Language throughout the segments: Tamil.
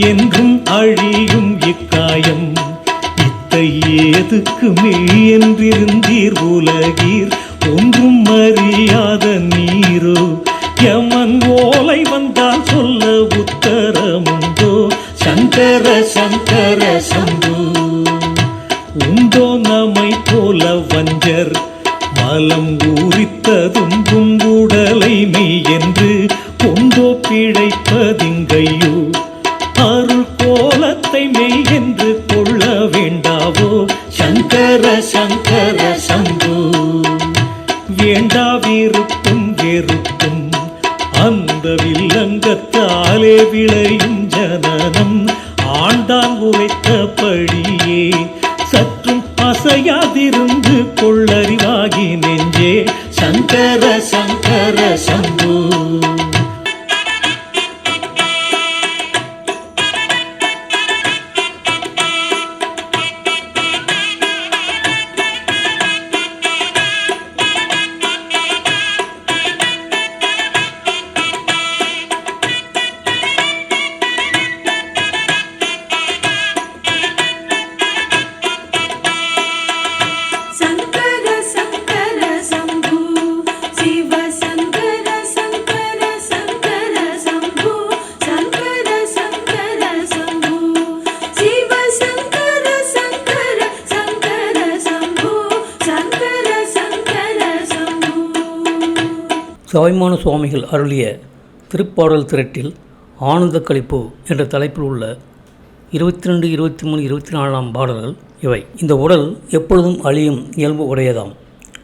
என்றும் அழியும் இக்காயம். இத்தை ஏதுக்குமே என்றிருந்தீர் உலகீர். ஒன்றும் அறியாத நீரோ யமன் ஓலை வந்தால் சொல்ல உத்தரமுண்டோ? சங்கர சங்கர சம்பு உண்டோ நம்மை போல வஞ்சர். மலம் ஊறித்ததும் உடலை மெய் என்று என்று கொள்ள வேண்டாவோ? சங்கர சங்கர சம்பு. வேண்டாவிருக்கும் வெறுக்கும். அந்த வில்லங்கத்தாலே விளையும் ஜனனம். ஆண்டான் உரைத்தபடியே சற்றும் அசையாதிருந்து கொள்ளறிவாகி நெஞ்சே. சங்கர சாய்மான சுவாமிகள் அருளிய திருப்பாடல் திரட்டில் ஆனந்த கழிப்பு என்ற தலைப்பில் உள்ள இருபத்தி ரெண்டு இருபத்தி மூணு இருபத்தி நாலாம் பாடல்கள் இவை. இந்த உடல் எப்பொழுதும் அழியும் இயல்பு உடையதாம்.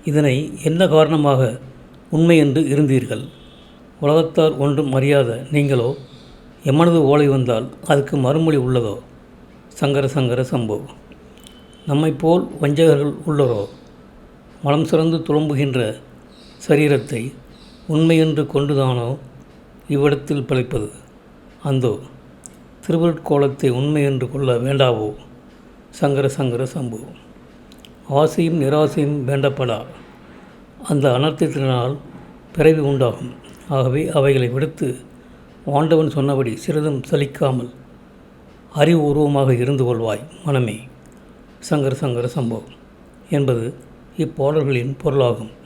இதனை என்ன காரணமாக உண்மை என்று இருந்தீர்கள்? உலகத்தார் ஒன்றும் அறியாத நீங்களோ எமனது ஓலை வந்தால் அதுக்கு மறுமொழி உள்ளதோ? சங்கர சங்கர சம்போ. நம்மைப் போல் வஞ்சகர்கள் உள்ளரோ? மலம் சிறந்து துளம்புகின்ற சரீரத்தை உண்மையென்று கொண்டுதானோ இவ்விடத்தில் பிழைப்பது? அந்தோ திருவருட்கோலத்தை உண்மையென்று கொள்ள வேண்டாவோ? சங்கர சங்கர சம்பு. ஆசையும் நிராசையும் வேண்டப்படா அந்த அனர்த்தத்தினால் பிறவி உண்டாகும். ஆகவே அவைகளை விடுத்து ஆண்டவன் சொன்னபடி சிறிதும் சலிக்காமல் அறிவுபூர்வமாக இருந்து கொள்வாய் மனமே. சங்கர சங்கர சம்பவம் என்பது இப்பாடல்களின் பொருளாகும்.